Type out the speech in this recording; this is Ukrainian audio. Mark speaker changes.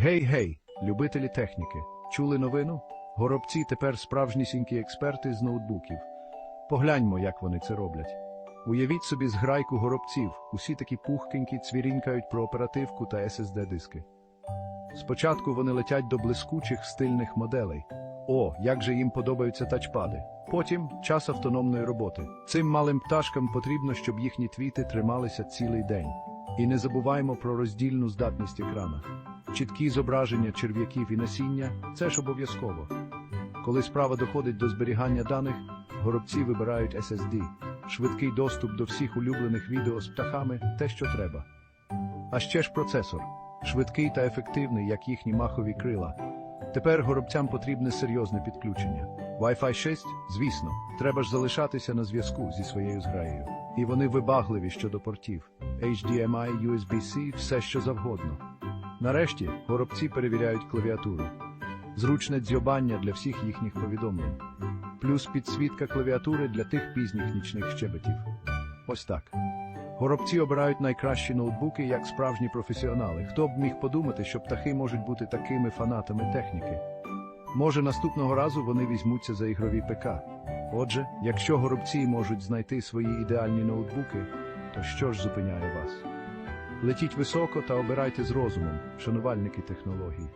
Speaker 1: Гей, гей, любителі техніки. Чули новину? Горобці тепер справжнісінькі експерти з ноутбуків. Погляньмо, як вони це роблять. Уявіть собі зграйку горобців, усі такі пухкенькі цвірінькають про оперативку та SSD-диски. Спочатку вони летять до блискучих стильних моделей. О, як же їм подобаються тачпади. Потім час автономної роботи. Цим малим пташкам потрібно, щоб їхні твіти трималися цілий день. І не забуваємо про роздільну здатність екрана. Чіткі зображення черв'яків і насіння це ж обов'язково. Коли справа доходить до зберігання даних, горобці вибирають SSD. Швидкий доступ до всіх улюблених відео з птахами те, що треба. А ще ж процесор. Швидкий та ефективний, як їхні махові крила. Тепер горобцям потрібне серйозне підключення. Wi-Fi 6, звісно, треба ж залишатися на зв'язку зі своєю зграєю. І вони вибагливі щодо портів. HDMI, USB-C, все що завгодно. Нарешті горобці перевіряють клавіатуру. Зручне дзьобання для всіх їхніх повідомлень. Плюс підсвітка клавіатури для тих пізніх нічних щебетів. Ось так. Горобці обирають найкращі ноутбуки як справжні професіонали. Хто б міг подумати, що птахи можуть бути такими фанатами техніки? Може, наступного разу вони візьмуться за ігрові ПК. Отже, якщо горобці можуть знайти свої ідеальні ноутбуки, то що ж зупиняє вас? Летіть високо та обирайте з розумом, шанувальники технологій.